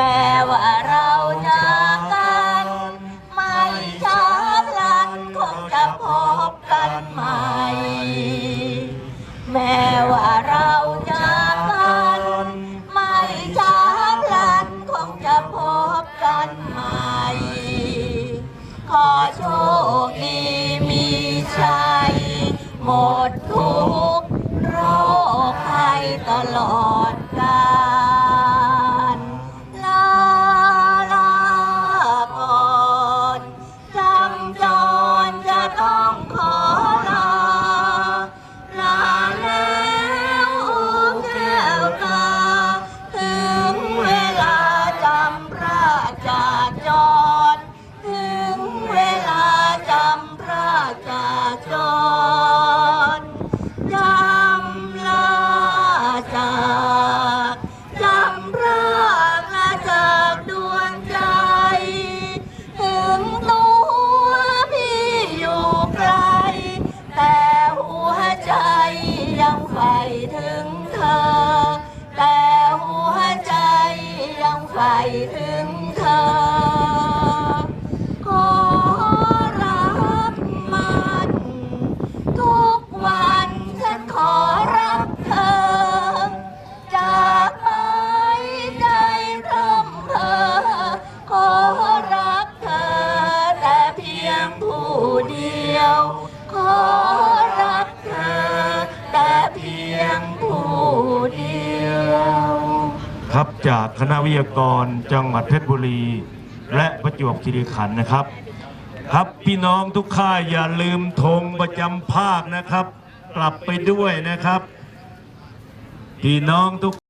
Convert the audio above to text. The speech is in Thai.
แม้ว่าเราจากกัน ไม่ช้าพลันคงจะพบกันใหม่ แม้ว่าเราจากกัน ไม่ช้าพลันคงจะพบกันใหม่ ขอโชคดีมีชัยหมดทุกโรคภัยตลอดกาล งตัวพี่อยู่ไกล แต่หัวใจยังใฝ่ถึงเธอ แต่หัวใจยังใฝ่ถึงเธอ เดียว ขอรักเธอแต่เพียงผู้เดียวครับจากคณะวิทยากรจังหวัดเพชรบุรี และประจวบคีรีขันธ์นะครับ ครับพี่น้องทุกค่ายอย่าลืมธงประจำภาคนะครับ กลับไปด้วยนะครับ พี่น้องทุก